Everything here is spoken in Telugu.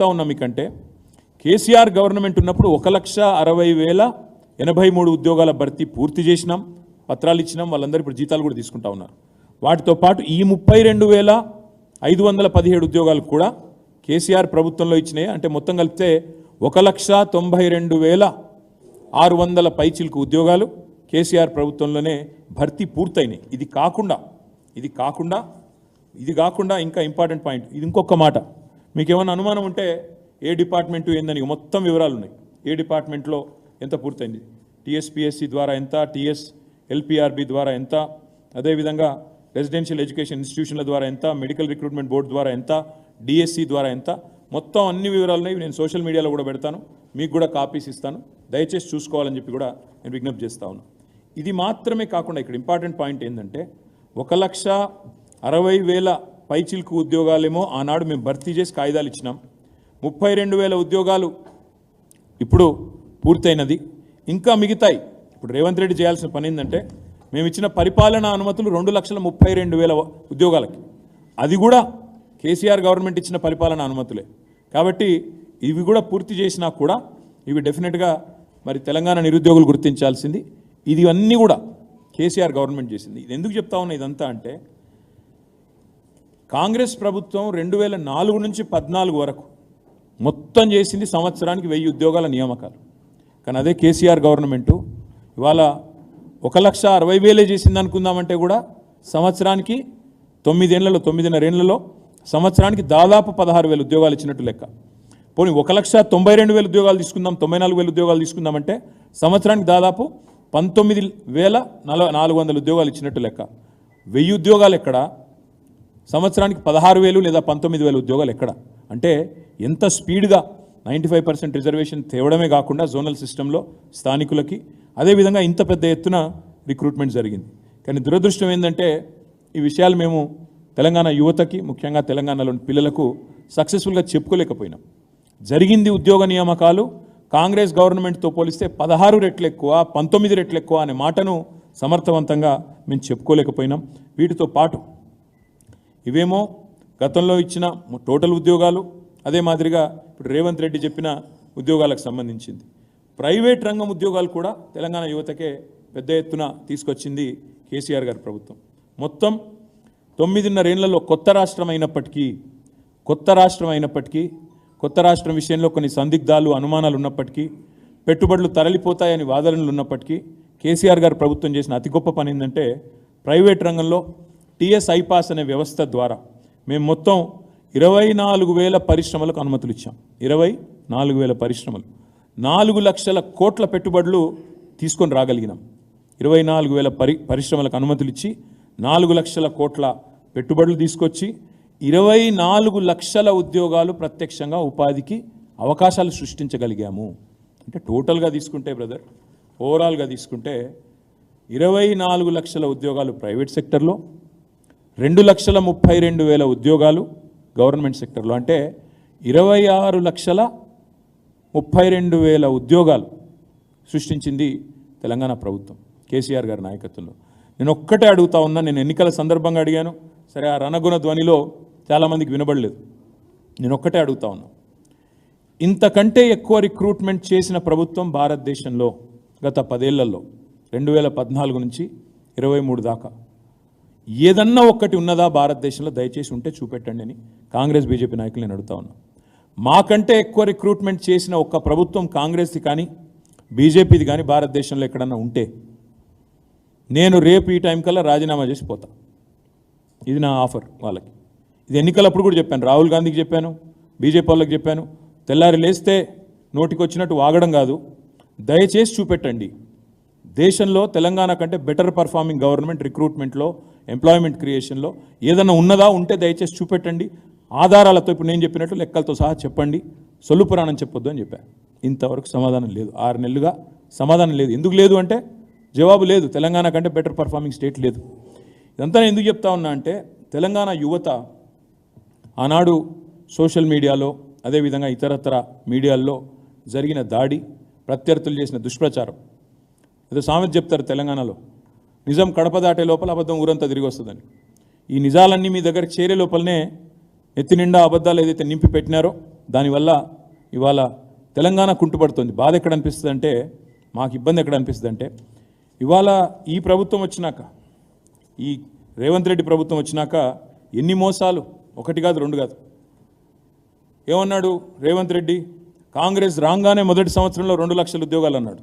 చెప్తా మీకంటే కేసీఆర్ గవర్నమెంట్ ఉన్నప్పుడు ఒక లక్ష అరవై వేల ఎనభై మూడు ఉద్యోగాల భర్తీ పూర్తి చేసినాం పత్రాలు ఇచ్చినాం వాళ్ళందరూ ఇప్పుడు జీతాలు కూడా తీసుకుంటా ఉన్నారు. వాటితో పాటు ఈ ముప్పై రెండు వేల ఐదు వందల పదిహేడు ఉద్యోగాలు కూడా కేసీఆర్ ప్రభుత్వంలో ఇచ్చినాయి. అంటే మొత్తం కలిపితే ఒక లక్ష తొంభై రెండు వేల ఆరు వందల పైచిలకు ఉద్యోగాలు కేసీఆర్ ప్రభుత్వంలోనే భర్తీ పూర్తయినాయి. ఇది కాకుండా ఇది కాకుండా ఇది కాకుండా ఇంకా ఇంపార్టెంట్ పాయింట్. ఇది ఇంకొక మాట. మీకు ఏమైనా అనుమానం ఉంటే ఏ డిపార్ట్మెంటు ఏందని మొత్తం వివరాలు ఉన్నాయి. ఏ డిపార్ట్మెంట్లో ఎంత పూర్తయింది? టీఎస్పిఎస్సి ద్వారా ఎంత? టీఎస్ ఎల్పిఆర్బి ద్వారా ఎంత? అదేవిధంగా రెసిడెన్షియల్ ఎడ్యుకేషన్ ఇన్స్టిట్యూషన్ల ద్వారా ఎంత? మెడికల్ రిక్రూట్మెంట్ బోర్డు ద్వారా ఎంత? డిఎస్సి ద్వారా ఎంత? మొత్తం అన్ని వివరాలు ఉన్నాయి. నేను సోషల్ మీడియాలో కూడా పెడతాను. మీకు కూడా కాపీస్ ఇస్తాను. దయచేసి చూసుకోవాలని చెప్పి కూడా నేను విజ్ఞప్తి చేస్తా ఉన్నాను ఇది మాత్రమే కాకుండా ఇక్కడ ఇంపార్టెంట్ పాయింట్ ఏంటంటే ఒక లక్ష అరవై వేల పైచిల్కు ఉద్యోగాలేమో ఆనాడు మేము భర్తీ చేసి కాయిదాలు ఇచ్చినాం. ముప్పై రెండు వేల ఉద్యోగాలు ఇప్పుడు పూర్తయినది. ఇంకా మిగతాయి. ఇప్పుడు రేవంత్ రెడ్డి చేయాల్సిన పని ఏంటంటే మేము ఇచ్చిన పరిపాలనా అనుమతులు రెండు లక్షల ముప్పై రెండు వేల ఉద్యోగాలకి. అది కూడా కేసీఆర్ గవర్నమెంట్ ఇచ్చిన పరిపాలనా అనుమతులే. కాబట్టి ఇవి కూడా పూర్తి చేసినా కూడా ఇవి డెఫినెట్గా మరి తెలంగాణ నిరుద్యోగులు గుర్తించాల్సింది. ఇది అన్నీ కూడా కేసీఆర్ గవర్నమెంట్ చేసింది. ఇది ఎందుకు చెప్తా ఉన్నా ఇదంతా అంటే కాంగ్రెస్ ప్రభుత్వం రెండు వేల నాలుగు నుంచి పద్నాలుగు వరకు మొత్తం చేసింది సంవత్సరానికి వెయ్యి ఉద్యోగాల నియామకాలు. కానీ అదే కేసీఆర్ గవర్నమెంటు ఇవాళ ఒక లక్ష అరవై వేలే చేసింది అనుకుందామంటే కూడా సంవత్సరానికి తొమ్మిదేళ్ళలో తొమ్మిదిన్నరేళ్ళలో సంవత్సరానికి దాదాపు పదహారు వేల ఉద్యోగాలు ఇచ్చినట్టు లెక్క. పోనీ ఒక లక్ష తొంభై రెండు వేల ఉద్యోగాలు తీసుకుందాం తొంభై నాలుగు వేల ఉద్యోగాలు తీసుకుందామంటే సంవత్సరానికి దాదాపు పంతొమ్మిది వేల నలభై నాలుగు వందల ఉద్యోగాలు ఇచ్చినట్టు లెక్క. వెయ్యి ఉద్యోగాలు ఎక్కడ? సంవత్సరానికి పదహారు వేలు లేదా పంతొమ్మిది వేలు ఉద్యోగాలు ఎక్కడ? అంటే ఎంత స్పీడ్గా నైంటీ ఫైవ్ పర్సెంట్ రిజర్వేషన్ తేవడమే కాకుండా జోనల్ సిస్టంలో స్థానికులకి అదేవిధంగా ఇంత పెద్ద ఎత్తున రిక్రూట్మెంట్ జరిగింది. కానీ దురదృష్టం ఏంటంటే ఈ విషయాలు మేము తెలంగాణ యువతకి ముఖ్యంగా తెలంగాణలోని పిల్లలకు సక్సెస్ఫుల్గా చెప్పుకోలేకపోయినాం. జరిగింది ఉద్యోగ నియామకాలు కాంగ్రెస్ గవర్నమెంట్తో పోలిస్తే పదహారు రెట్లు ఎక్కువ పంతొమ్మిది రెట్లు ఎక్కువ అనే మాటను సమర్థవంతంగా మేము చెప్పుకోలేకపోయినాం. వీటితో పాటు ఇవేమో గతంలో ఇచ్చిన టోటల్ ఉద్యోగాలు అదే మాదిరిగా ఇప్పుడు రేవంత్ రెడ్డి చెప్పిన ఉద్యోగాలకు సంబంధించింది. ప్రైవేట్ రంగం ఉద్యోగాలు కూడా తెలంగాణ యువతకే పెద్ద ఎత్తున తీసుకొచ్చింది కేసీఆర్ గారి ప్రభుత్వం. మొత్తం తొమ్మిదిన్నరేళ్ళలో కొత్త రాష్ట్రం అయినప్పటికీ కొత్త రాష్ట్రం అయినప్పటికీ కొత్త రాష్ట్రం విషయంలో కొన్ని సందిగ్ధాలు అనుమానాలు ఉన్నప్పటికీ పెట్టుబడులు తరలిపోతాయని వాదనలు ఉన్నప్పటికీ కేసీఆర్ గారు ప్రభుత్వం చేసిన అతి గొప్ప పని ఏంటంటే ప్రైవేట్ రంగంలో టీఎస్ ఐపాస్ అనే వ్యవస్థ ద్వారా మేము మొత్తం ఇరవై నాలుగు వేల పరిశ్రమలకు అనుమతులు ఇచ్చాం. ఇరవై నాలుగు వేల పరిశ్రమలు. నాలుగు లక్షల కోట్ల పెట్టుబడులు తీసుకొని రాగలిగినాం. ఇరవై నాలుగు వేల పరి పరిశ్రమలకు అనుమతులు ఇచ్చి నాలుగు లక్షల కోట్ల పెట్టుబడులు తీసుకొచ్చి ఇరవై నాలుగు లక్షల ఉద్యోగాలు ప్రత్యక్షంగా ఉపాధికి అవకాశాలు సృష్టించగలిగాము. అంటే టోటల్గా తీసుకుంటే బ్రదర్ ఓవరాల్గా తీసుకుంటే ఇరవై నాలుగు లక్షల ఉద్యోగాలు ప్రైవేట్ సెక్టర్లో రెండు లక్షల ముప్పై రెండు వేల ఉద్యోగాలు గవర్నమెంట్ సెక్టర్లో. అంటే ఇరవై ఆరు లక్షల ముప్పై రెండు వేల ఉద్యోగాలు సృష్టించింది తెలంగాణ ప్రభుత్వం కేసీఆర్ గారి నాయకత్వంలో. నేను ఒక్కటే అడుగుతా ఉన్నా నేను ఎన్నికల సందర్భంగా అడిగాను సరే ఆ రణగుణ ధ్వనిలో చాలామందికి వినబడలేదు. నేను ఒక్కటే అడుగుతా ఉన్నా ఇంతకంటే ఎక్కువ రిక్రూట్మెంట్ చేసిన ప్రభుత్వం భారతదేశంలో గత పదేళ్ళలో రెండు వేల పద్నాలుగు నుంచి ఇరవై మూడు దాకా. ఏదన్నా ఒక్కటి ఉన్నదా భారతదేశంలో? దయచేసి ఉంటే చూపెట్టండి అని కాంగ్రెస్ బీజేపీ నాయకులు నేను అడుగుతా ఉన్నా. మాకంటే ఎక్కువ రిక్రూట్మెంట్ చేసిన ఒక్క ప్రభుత్వం కాంగ్రెస్ది కానీ బీజేపీది కానీ భారతదేశంలో ఎక్కడన్నా ఉంటే నేను రేపు ఈ టైం కల్లా రాజీనామా చేసి పోతా. ఇది నా ఆఫర్ వాళ్ళకి. ఇది ఎన్నికలప్పుడు కూడా చెప్పాను. రాహుల్ గాంధీకి చెప్పాను బీజేపీ వాళ్ళకి చెప్పాను. తెల్లారి లేస్తే నోటికి వచ్చినట్టు వాగడం కాదు. దయచేసి చూపెట్టండి. దేశంలో తెలంగాణ కంటే బెటర్ పర్ఫార్మింగ్ గవర్నమెంట్ రిక్రూట్మెంట్లో ఎంప్లాయ్మెంట్ క్రియేషన్లో ఏదైనా ఉన్నదా ఉంటే దయచేసి చూపెట్టండి. ఆధారాలతో ఇప్పుడు నేను చెప్పినట్టు లెక్కలతో సహా చెప్పండి. సొల్లు పురాణం చెప్పొద్దు అని చెప్పాను ఇంతవరకు సమాధానం లేదు. ఆరు నెలలుగా సమాధానం లేదు. ఎందుకు లేదు అంటే జవాబు లేదు. తెలంగాణ కంటే బెటర్ పర్ఫార్మింగ్ స్టేట్ లేదు. ఇదంతా నేను ఎందుకు చెప్తా ఉన్నా అంటే తెలంగాణ యువత ఆనాడు సోషల్ మీడియాలో అదేవిధంగా ఇతరత్ర మీడియాల్లో జరిగిన దాడి ప్రత్యర్థులు చేసిన దుష్ప్రచారం. ఏదో సామెత చెప్తారు తెలంగాణలో. నిజం కడప దాటే లోపల అబద్ధం ఊరంతా తిరిగి వస్తుందని ఈ నిజాలన్నీ మీ దగ్గరికి చేరే లోపలనే ఎత్తి నిండా అబద్ధాలు ఏదైతే నింపి పెట్టినారో దానివల్ల ఇవాళ తెలంగాణ కుంటుపడుతుంది. బాధ ఎక్కడ అనిపిస్తుంది అంటే మాకు ఇబ్బంది ఎక్కడ అనిపిస్తుంది అంటే ఇవాళ ఈ ప్రభుత్వం వచ్చినాక ఈ రేవంత్ రెడ్డి ప్రభుత్వం వచ్చినాక ఎన్ని మోసాలు? ఒకటి కాదు రెండు కాదు. ఏమన్నాడు రేవంత్ రెడ్డి? కాంగ్రెస్ రాగానే మొదటి సంవత్సరంలో రెండు లక్షల ఉద్యోగాలు అన్నాడు.